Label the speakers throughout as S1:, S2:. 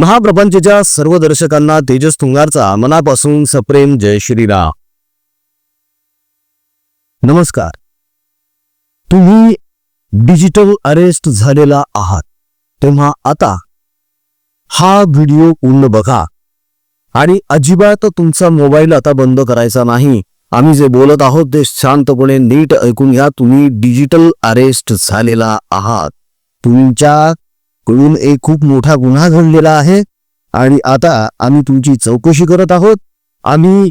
S1: महाप्रपंचच्या सर्व दर्शकांना तेजस तुंगारचा मनापासून सप्रेम जय श्रीराम. नमस्कार. तुम्ही डिजिटल अरेस्ट झालेला आहात. तेव्हा आता हा व्हिडिओ पूर्ण बघा. आणि अजिबात तुमचा मोबाईल आता बंद करायचा नाही. आम्ही जे बोलत आहोत ते शांतपणे नीट ऐकून घ्या. तुम्ही डिजिटल अरेस्ट झालेला आहात. तुमच्या म्हणून एक खूप मोठा गुन्हा घडलेला आहे आणि आता आम्ही तुमची चौकशी करत आहोत. आम्ही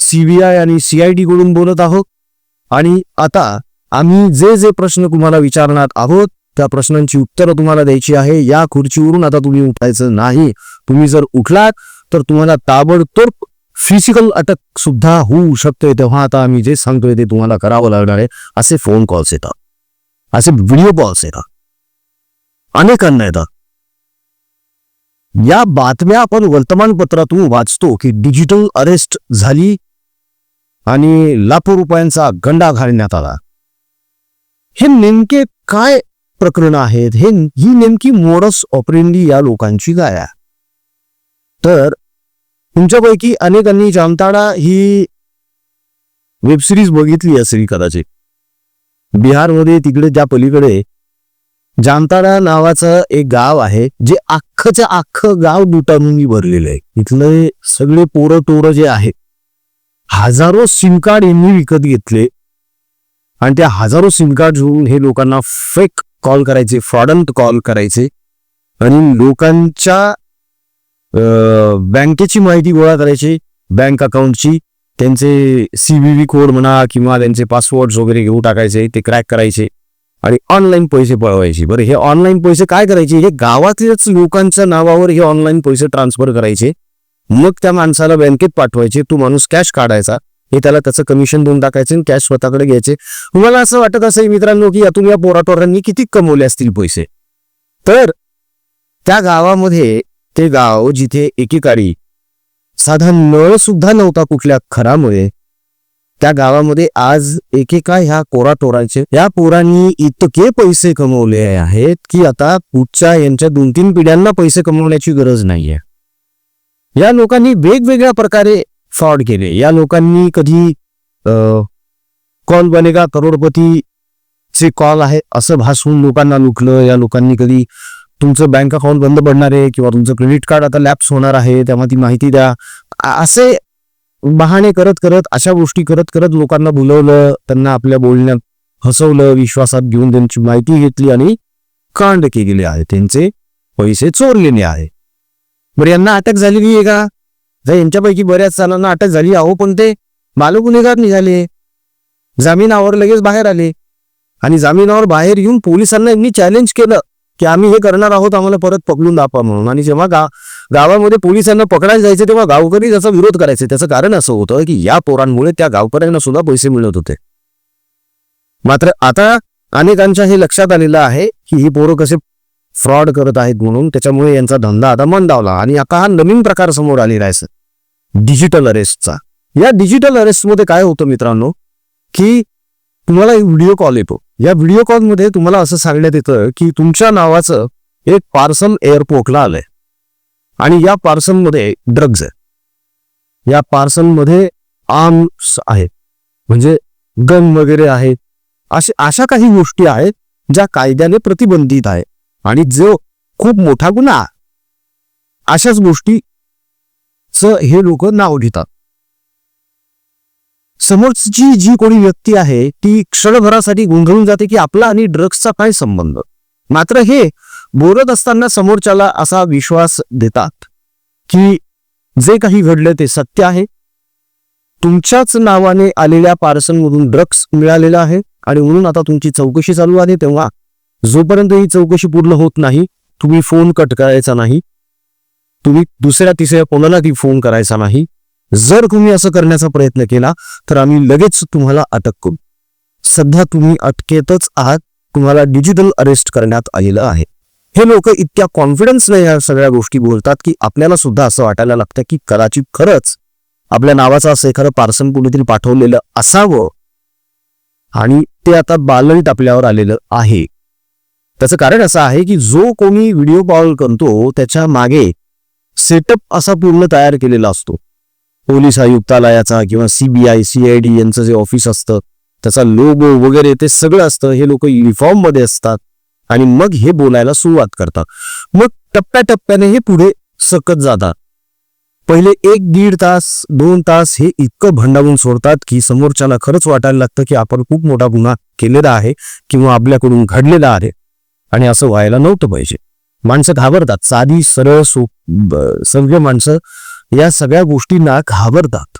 S1: सीबीआय आणि सीआयडी कडून बोलत आहोत. आणि आता आम्ही जे जे प्रश्न तुम्हाला विचारणार आहोत त्या प्रश्नांची उत्तरं तुम्हाला द्यायची आहे. या खुर्चीवरून आता तुम्ही उठायचं नाही. तुम्ही जर उठलात तर तुम्हाला ताबडतोब फिजिकल अटक सुद्धा होऊ शकते तेव्हा आता आम्ही जे सांगतोय ते तुम्हाला करावं लागणार आहे. असे फोन कॉल्स येतात. असे व्हिडिओ कॉल्स येतात. अनेकांना येतात. या बातम्या आपण वर्तमानपत्रातून वाचतो की डिजिटल अरेस्ट झाली आणि लाखो रुपयांचा गंडा घालण्यात आला. हे नेमके काय प्रकरण आहेत? हे ही नेमकी मोडस ऑपरेंडी या लोकांची काय आहे? तर तुमच्यापैकी अनेकांनी जामताडा ही वेबसिरीज बघितली असेल कदाचित. बिहारमध्ये तिकडे त्या पलीकडे जांताडा नावाचं एक गाव आहे जे अख्खच्या अख्खं गाव दुटाणूंनी भरलेलं आहे. इथले सगळे पोरं टोरं जे आहेत हजारो सिम कार्ड यांनी विकत घेतले. आणि त्या हजारो सिम कार्ड घेऊन हे लोकांना फेक कॉल करायचे फ्रॉडंट कॉल करायचे. आणि लोकांच्या बँकेची माहिती गोळा करायची बँक अकाउंटची. त्यांचे सीबीव्ही कोड म्हणा किंवा त्यांचे पासवर्ड वगैरे घेऊन टाकायचे ते क्रॅक करायचे. आणि ऑनलाईन पैसे पळवायचे. बरं हे ऑनलाईन पैसे काय करायचे? हे गावातल्याच लोकांच्या नावावर हे ऑनलाईन पैसे ट्रान्सफर करायचे. मग त्या माणसाला बँकेत पाठवायचे. तो माणूस कॅश काढायचा. हे त्याला त्याचं कमिशन देऊन टाकायचे आणि कॅश स्वतःकडे घ्यायचे. तुम्हाला असं वाटत असेल मित्रांनो की यातून या पोराटोरांनी किती कमवले असतील पैसे? तर त्या गावामध्ये ते गाव जिथे एकेकाळी साधा नळ सुद्धा नव्हता कुठल्या खरामुळे त्या गावामध्ये आज एकेका ह्या कोराटोरांचे या पोरांनी इतके पैसे कमवले आहेत की आता पुढच्या यांच्या दोन तीन पिढ्यांना पैसे कमवण्याची गरज नाहीये. या लोकांनी वेगवेगळ्या प्रकारे फ्रॉड केले. या लोकांनी कधी कॉल बनेगा करोडपती चे कॉल आहे असं भासून लोकांना लुटलं. या लोकांनी कधी तुमचं बँक अकाउंट बंद पडणार आहे किंवा तुमचं क्रेडिट कार्ड आता लॅप्स होणार आहे तेव्हा ती माहिती द्या. असे बहाणे करत करत अशा गोष्टी करत करत लोकांना बोलवलं त्यांना आपल्या बोलण्यात हसवलं विश्वासात घेऊन त्यांची माहिती घेतली आणि कांड केलेले आहे त्यांचे पैसे चोरलेले आहे बरं यांना अटक झालेली आहे का? तर यांच्यापैकी बऱ्याच जणांना अटक झाली अहो पण ते बालगुन्हेगार निघाले. जामिनावर लगेच बाहेर आले. आणि जामिनावर बाहेर येऊन पोलिसांना यांनी चॅलेंज केलं. की आम्ही हे करणार आहोत आम्हाला परत पकडून दाखवा म्हणून. आणि जेव्हा गा गावामध्ये पोलिसांना पकडायला जायचे तेव्हा गावकरी त्याचा विरोध करायचे. त्याचं कारण असं होतं की या पोरांमुळे त्या गावकऱ्यांना सुद्धा पैसे मिळत होते. मात्र आता अनेकांच्या हे लक्षात आलेलं आहे की ही पोरं कसे फ्रॉड करत आहेत म्हणून. त्याच्यामुळे यांचा धंदा आता मंदावला आणि आता हा नवीन प्रकार समोर आलेला आहे डिजिटल अरेस्टचा. या डिजिटल अरेस्टमध्ये काय होतं मित्रांनो? की तुम्हाला व्हिडिओ कॉल येतो. या व्हिडिओ कॉलमध्ये तुम्हाला असं सांगण्यात येतं की तुमच्या नावाचं एक पार्सल एअरपोर्टला आलंय. आणि या पार्सलमध्ये ड्रग्ज आहे. या पार्सलमध्ये आर्म्स आहेत म्हणजे गन वगैरे आहेत असे अशा काही गोष्टी आहेत ज्या कायद्याने प्रतिबंधित आहे. आणि जो खूप मोठा गुन्हा अशाच गोष्टी हे लोक नाव घेतात. समोरची जी कोणी व्यक्ती आहे ती क्षणभरासाठी गोंधळून जाते की आपला आणि ड्रग्सचा काय संबंध? मात्र हे बोलत असताना समोरच्याला असा विश्वास देतात की जे काही घडलं ते सत्य आहे. तुमच्याच नावाने आलेल्या पार्सलमधून ड्रग्स मिळालेला आहे आणि म्हणून आता तुमची चौकशी चालू आहे तेव्हा जोपर्यंत ही चौकशी पूर्ण होत नाही तुम्ही फोन कट करायचा नाही. तुम्ही दुसऱ्या तिसऱ्या कोणाला ती फोन करायचा नाही. जर तुम्ही असं करण्याचा प्रयत्न केला तर आम्ही लगेच तुम्हाला अटक करू. सध्या तुम्ही अटकेतच आहात. तुम्हाला डिजिटल अरेस्ट करण्यात आलेलं आहे. हे लोक इतक्या कॉन्फिडन्सने या सगळ्या गोष्टी बोलतात की आपल्याला सुद्धा असं वाटायला लागतं की कदाचित खरंच आपल्या नावाचं असं एखादं पार्सल कुठेतरी पाठवलेलं असावं. आणि ते आता बालंट आपल्यावर आलेलं आहे. त्याचं कारण असं आहे की जो कोणी व्हिडिओ कॉल करतो त्याच्यामागे सेटअप असा पूर्ण तयार केलेला असतो. पोलीस आयुक्तालयाचा किंवा सीबीआय सीआयडी यांचं जे ऑफिस असतं त्याचा लोगो वगैरे ते सगळं असतं हे लोक युनिफॉर्ममध्ये असतात आणि मग हे बोलायला सुरुवात करतात. मग टप्प्याटप्प्याने हे पुढे सकत जातात. पहिले एक दीड तास दोन तास हे इतकं भंडावून सोडतात की समोरच्याला खरंच वाटायला लागतं की आपण खूप मोठा गुन्हा केलेला आहे किंवा आपल्याकडून घडलेला आहे. आणि असं व्हायला नव्हतं पाहिजे. माणसं घाबरतात. साधी सरळ सो सगळे सभ्य माणसं या सगळ्या गोष्टींना घाबरतात.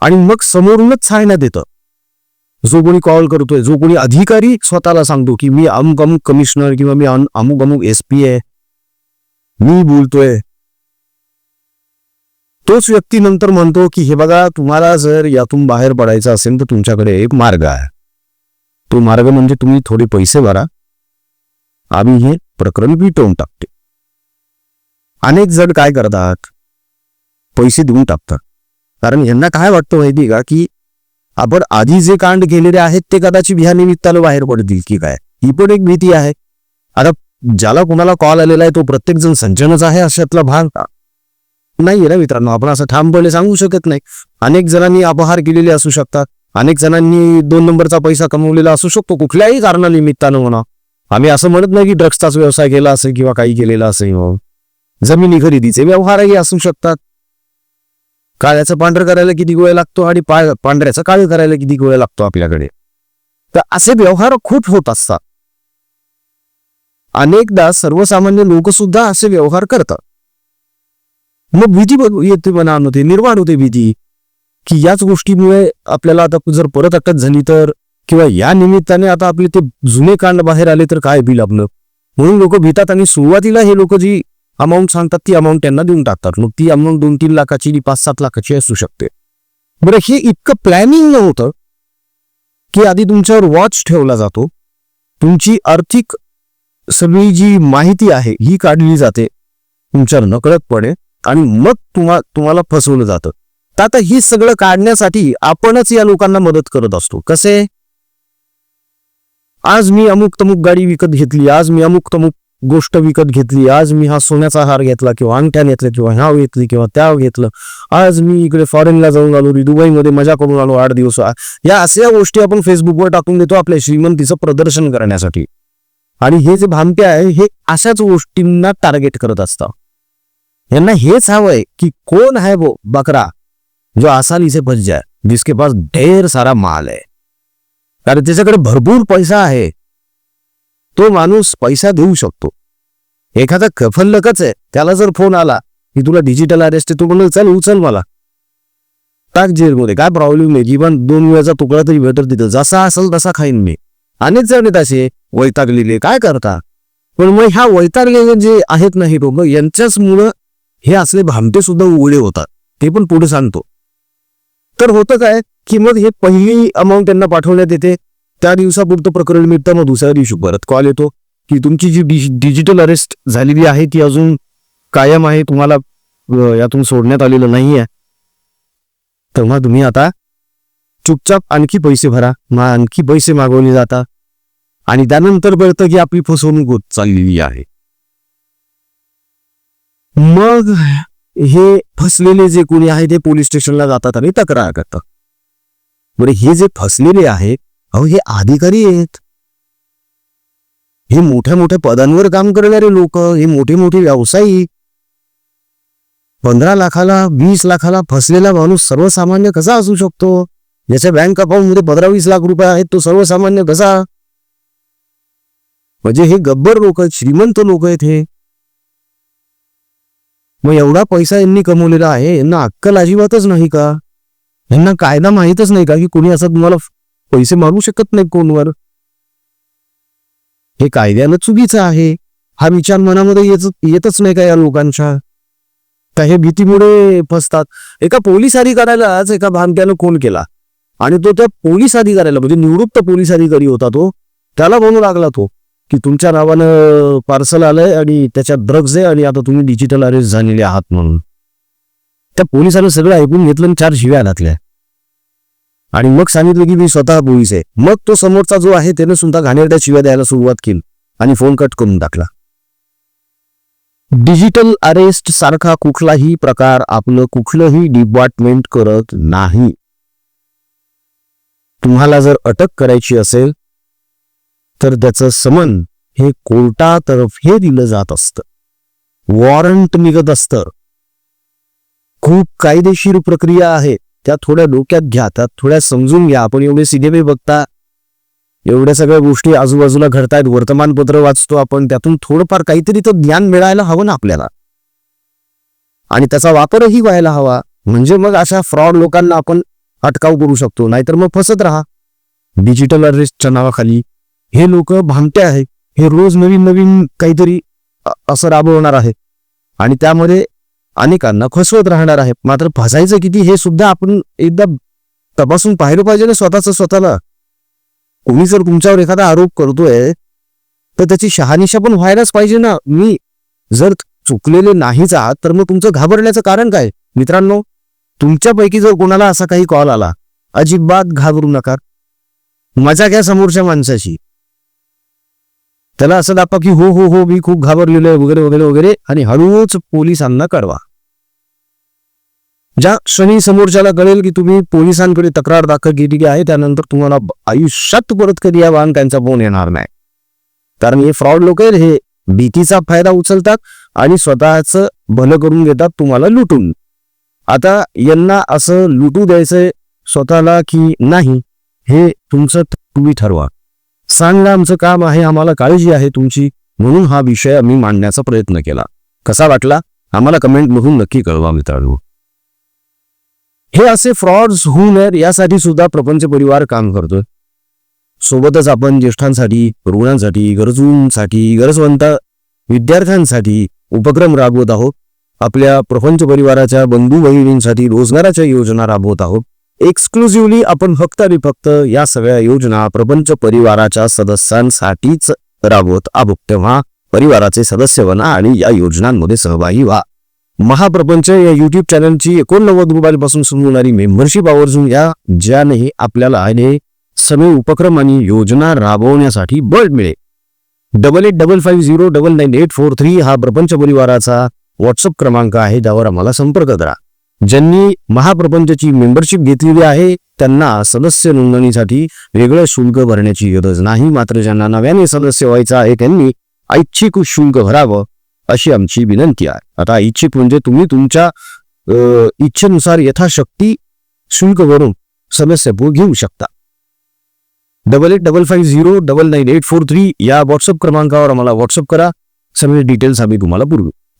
S1: आणि मग समोरूनच सांगण्यात येतं जो कोणी कॉल करतोय जो कोणी अधिकारी स्वतःला सांगतो की मी अमुक अमुक कमिशनर किंवा मी अमुक अमुक एस पी आहे. मी बोलतोय. तोच व्यक्ती नंतर म्हणतो की हे बघा तुम्हाला जर यातून बाहेर पडायचं असेल तर तुमच्याकडे एक मार्ग आहे. तो मार्ग म्हणजे तुम्ही थोडे पैसे भरा. आम्ही हे प्रकरण मिटवून टाकते. अनेक जण काय करतात? पैसे देऊन टाकतात. कारण यांना काय वाटतं माहिती का? की आपण आधी जे कांड केलेले आहेत ते कदाचित ह्या निमित्तानं बाहेर पडतील की काय? ही पण एक भीती आहे. आता ज्याला कोणाला कॉल आलेला आहे तो प्रत्येक जण संचनच आहे अशातला भाग. नाही ना मित्रांनो आपण असं ठामपणे सांगू शकत नाही. अनेक जणांनी अपहार केलेले असू शकतात. अनेक जणांनी दोन नंबरचा पैसा कमवलेला असू शकतो कुठल्याही कारणानिमित्तानं म्हणा. आम्ही असं म्हणत नाही की ड्रग्सचाच व्यवसाय केला असेल किंवा काही केलेला असेल जमिनी खरेदीचे व्यवहारही असू शकतात. काळ्याचं पांढरं करायला किती वेळ लागतो आणि पाय पांढऱ्याचं काळ करायला किती वेळ लागतो आपल्याकडे? तर असे व्यवहार खूप होत असतात. अनेकदा सर्वसामान्य लोक सुद्धा असे व्यवहार करतात. मग भीती येते येते होते निर्माण होते भीती की याच गोष्टीमुळे आपल्याला आता जर परत अटक झाली तर किंवा या निमित्ताने आता आपले ते जुने कांड बाहेर आले तर काय बिल आपलं? म्हणून लोक भीतात आणि सुरुवातीला हे लोक जी अमाऊंट सांगतात ती अमाऊंट त्यांना देऊन टाकतात. मग ती अमाऊंट दोन तीन लाखाची आणि पाच सात लाखाची असू शकते. बरं हे इतकं प्लॅनिंग नव्हतं की आधी तुमच्यावर वॉच ठेवला जातो. तुमची आर्थिक सगळी जी माहिती आहे ही काढली जाते तुमच्यावर नकळतपणे आणि मग तुम्हा तुम्हाला फसवलं जातं. तर आता ही सगळं काढण्यासाठी आपणच या लोकांना मदत करत असतो. कसे? आज मी अमुक तमुक गाडी विकत घेतली आज मी अमुक तमुक गोष्ट विकत घेतली. आज मी हा सोन्याचा हार घेतला किंवा अंगठ्या घेतल्या किंवा ह्या घेतली किंवा त्या घेतलं. आज मी इकडे फॉरेनला जाऊन आलो दुबईमध्ये मजा करून आलो आठ दिवस. या अशा गोष्टी आपण फेसबुकवर टाकून देतो आपल्या श्रीमंतीचं प्रदर्शन करण्यासाठी. आणि हे जे भामटे आहे हे अशाच गोष्टींना टार्गेट करत असतं. यांना हेच हवंय की कोण है वो बकरा? जो आसानी से बच जाए जिसके पास ढेर सारा माल है कारण त्याच्याकडे भरपूर पैसा आहे. तो माणूस पैसा देऊ शकतो. एखादा कफल्लकच आहे त्याला जर फोन आला की तुला डिजिटल अरेस्ट आहे तू म्हणलं चल उचल मला. टाक जेलमध्ये. काय प्रॉब्लेम नाही जीवन दोन वेळाचा तुकडा तरी भेटत तिथं. जसा असेल तसा खाईन मी. अनेक जण आहेत असे वैतागलेले. काय करता? पण मग ह्या वैतागलेले जे आहेत नाही लोक यांच्याच मुळे हे असले भामटे सुद्धा उघडे होतात. ते पण पुढे सांगतो. तर होतं काय की मग हे पहिली अमाऊंट त्यांना पाठवण्यात येते. त्या दिवसापुरतं प्रकरण मिळतं मग दुसऱ्या दिवशी परत कॉल येतो. की तुमची जी डिजि- डिजिटल अरेस्ट झालेली आहे ती अजून कायम आहे तुम्हाला यातून सोडण्यात आलेलं नाहीये आहे. तेव्हा तुम्ही आता चुपचाप आणखी पैसे भरा मग आणखी पैसे मागवले जातात. आणि त्यानंतर कळतं की आपली फसवणूक होत चाललेली आहे. मग हे फसलेले जे कोणी आहे ते पोलीस स्टेशनला जातात आणि तक्रार करतात. बरे हे जे फसलेले आहेत अहो हे अधिकारी आहेत. हे मोठ्या मोठ्या पदांवर काम करणारे लोक हे मोठे मोठे व्यावसायिक पंधरा लाखाला वीस लाखाला फसलेला माणूस सर्वसामान्य कसा असू शकतो? ज्याच्या बँक अकाउंटमध्ये पंधरा वीस लाख रुपये आहेत तो सर्वसामान्य कसा? म्हणजे हे गब्बर लोक आहेत श्रीमंत लोक आहेत हे. मग एवढा पैसा यांनी कमवलेला आहे यांना अक्कल अजिबातच नाही का? यांना कायदा माहीतच नाही का की कोणी असं तुम्हाला पैसे मारू शकत नाही कोणवर? हे कायद्यानं चुकीचं आहे. हा विचार मनामध्ये येतच नाही का या लोकांच्या? का हे भीतीमुळे फसतात? एका पोलीस अधिकाऱ्यालाच एका भामट्यानं खून केला. आणि तो त्या पोलीस अधिकाऱ्याला म्हणजे निवृत्त पोलीस अधिकारी होता तो त्याला म्हणू लागला तो की तुमच्या नावानं पार्सल आलंय आणि त्याच्यात ड्रग्ज आहे आणि आता तुम्ही डिजिटल अरेस्ट झालेले आहात म्हणून. त्या पोलिसानं सगळं ऐकून घेतलं आणि चार शिव्या घातल्या. आणि मग सांगितलं की मी स्वतः पोलीस आहे. मग तो समोरचा जो आहे त्याने सुद्धा घाणेरड्या शिव्या द्यायला सुरुवात केली आणि फोन कट करून टाकला. डिजिटल अरेस्ट सारखा कुठलाही प्रकार आपलं कुठलंही डिपार्टमेंट करत नाही. तुम्हाला जर अटक करायची असेल तर त्याचं समन हे कोर्टातर्फे दिलं जात असतं. वॉरंट निघत असतं. खूप कायदेशीर प्रक्रिया आहे. त्या थोड्या डोक्यात घ्या त्या थोड्या समजून घ्या. आपण एवढे सिनेमे बघता एवढ्या सगळ्या गोष्टी आजूबाजूला घडतायत वर्तमानपत्र वाचतो आपण त्यातून थोडंफार काहीतरी तर ज्ञान मिळायला हवं ना आपल्याला. आणि त्याचा वापरही व्हायला हवा. म्हणजे मग अशा फ्रॉड लोकांना आपण अटकाव करू शकतो. नाहीतर मग फसत राहा. डिजिटल अरेस्टच्या नावाखाली. हे लोक भामटे आहे. हे रोज नवीन नवीन काहीतरी असं राबवणार आहे. आणि त्यामध्ये अनेकांना खसवत राहणार आहे मात्र फसायचं किती हे सुद्धा आपण एकदा तपासून पाहिलं पाहिजे ना स्वतःच स्वतःला. कोणी जर तुमच्यावर एखादा आरोप करतोय तर त्याची शहानिशा पण व्हायलाच पाहिजे ना. मी जर चुकलेले नाहीच आहात तर मग तुमचं घाबरण्याचं कारण काय? मित्रांनो तुमच्यापैकी जर कोणाला असा काही कॉल आला अजिबात घाबरू नका. मजा घ्या समोरच्या माणसाशी. त्याला असं दाखवा की हो हो हो मी खूप घाबरलेलो आहे वगैरे वगैरे वगैरे आणि हळूच पोलिसांना कळवा. ज्या क्षणी समोरच्याला कळेल की तुम्ही पोलिसांकडे तक्रार दाखल केली आहे त्यानंतर तुम्हाला आयुष्यात परत कधी या वाहनकांचा फोन येणार नाही. कारण हे फ्रॉड लोक आहेत हे भीतीचा फायदा उचलतात आणि स्वतःच भलं करून घेतात तुम्हाला लुटून. आता यांना असं लुटू द्यायचंय स्वतःला की नाही हे तुमचं तुम्ही ठरवा. सांगा आमचं काम आहे आम्हाला काळजी आहे तुमची. म्हणून हा विषय आम्ही मांडण्याचा प्रयत्न केला. कसा वाटला? आम्हाला कमेंट मधून नक्की कळवा मित्रांनो. हे असे फ्रॉड्स होऊ नयेत यासाठी सुद्धा प्रपंच परिवार काम करतोय. सोबतच आपण ज्येष्ठांसाठी रुग्णांसाठी गरजूंसाठी गरजवंत विद्यार्थ्यांसाठी उपक्रम राबवत आहोत. आपल्या प्रपंच परिवाराच्या बंधू बहिणींसाठी रोजगाराच्या योजना राबवत आहोत. एक्सक्लुझिव्हली आपण फक्त आणि फक्त या सगळ्या योजना प्रपंच परिवाराच्या सदस्यांसाठीच राबवत आहोत. तेव्हा परिवाराचे सदस्य बना आणि या योजनांमध्ये सहभागी व्हा. महाप्रपंच या युट्यूब चॅनलची एकोणनव्वद रुपयांपासून सुरू होणारी मेंबरशिप आवर्जून या ज्याने आपल्याला हे सगळे उपक्रम आणि योजना राबवण्यासाठी बळ मिळेल. Double eight double five zero double nine eight four three हा प्रपंच परिवाराचा व्हॉट्सअप क्रमांक आहे ज्यावर आम्हाला संपर्क करा. ज्यांनी महाप्रपंचची मेंबरशिप घेतलेली आहे त्यांना सदस्य नोंदणीसाठी वेगळं शुल्क भरण्याची गरज नाही. मात्र ज्यांना नव्याने सदस्य व्हायचं आहे त्यांनी ऐच्छिक शुल्क भरावं अशी आमची विनंती आहे. आता ऐच्छिक म्हणजे तुम्ही तुमच्या इच्छेनुसार यथाशक्ती शुल्क भरून सदस्यत्व घेऊ शकता. Double eight double five zero double nine eight four three या व्हॉट्सअप क्रमांकावर आम्हाला व्हॉट्सअप करा. सगळे डिटेल्स आम्ही तुम्हाला पुरवू.